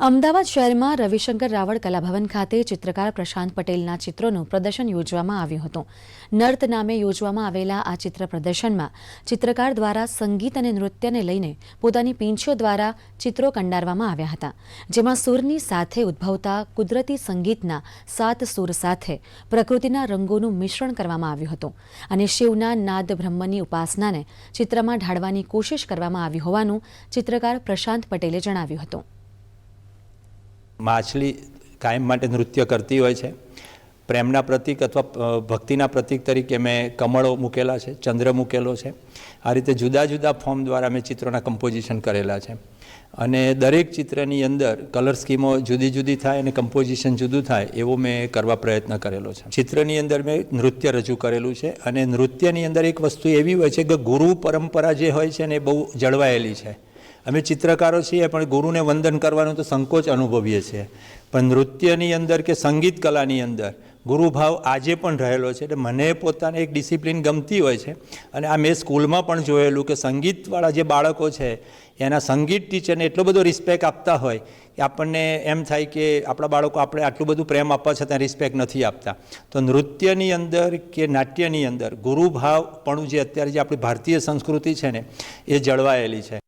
અમદાવાદ શહેરમાં રવિશંકર રાવળ કલાભવન ખાતે ચિત્રકાર પ્રશાંત પટેલના ચિત્રોનું પ્રદર્શન યોજવામાં આવ્યું હતું. નર્ત નામે યોજવામાં આવેલા આ ચિત્ર પ્રદર્શનમાં ચિત્રકાર દ્વારા સંગીત અને નૃત્યને લઈને પોતાની પીંછીઓ દ્વારા ચિત્રો કંડારવામાં આવ્યા હતા. જેમાં સૂરની સાથે ઉદ્ભવતા કુદરતી સંગીતના સાત સૂર સાથે પ્રકૃતિના રંગોનું મિશ્રણ કરવામાં આવ્યું હતું અને શિવના નાદ બ્રહ્મની ઉપાસનાને ચિત્રમાં ઢાળવાની કોશિશ કરવામાં આવી હોવાનું ચિત્રકાર પ્રશાંત પટેલે જણાવ્યું હતું. માછલી કાયમ માટે નૃત્ય કરતી હોય છે. પ્રેમના પ્રતીક અથવા ભક્તિના પ્રતીક તરીકે મેં કમળો મૂકેલા છે, ચંદ્ર મૂકેલો છે. આ રીતે જુદા જુદા ફોર્મ દ્વારા મેં ચિત્રોના કમ્પોઝિશન કરેલા છે. અને દરેક ચિત્રની અંદર કલર સ્કીમો જુદી જુદી થાય અને કમ્પોઝિશન જુદું થાય એવો મેં કરવા પ્રયત્ન કરેલો છે. ચિત્રની અંદર મેં નૃત્ય રજૂ કરેલું છે અને નૃત્યની અંદર એક વસ્તુ એવી હોય છે કે ગુરુ પરંપરા જે હોય છે ને એ બહુ જળવાયેલી છે. અમે ચિત્રકારો છીએ, પણ ગુરુને વંદન કરવાનું તો સંકોચ અનુભવીએ છીએ. પણ નૃત્યની અંદર કે સંગીત કલાની અંદર, ગુરુભાવ આજે પણ રહેલો છે. એટલે મને પોતાને એક ડિસિપ્લિન ગમતી હોય છે. અને આ મેં સ્કૂલમાં પણ જોયેલું કે સંગીતવાળા જે બાળકો છે, એના સંગીત ટીચરને એટલો બધો રિસ્પેક્ટ આપતા હોય કે આપણને એમ થાય કે આપણા બાળકો આપણે આટલું બધું પ્રેમ આપવા છતાં રિસ્પેક્ટ નથી આપતા. તો નૃત્યની અંદર કે નાટ્યની અંદર ગુરુભાવ પણ જે અત્યારે જે આપણી ભારતીય સંસ્કૃતિ છે ને, એ જળવાયેલી છે.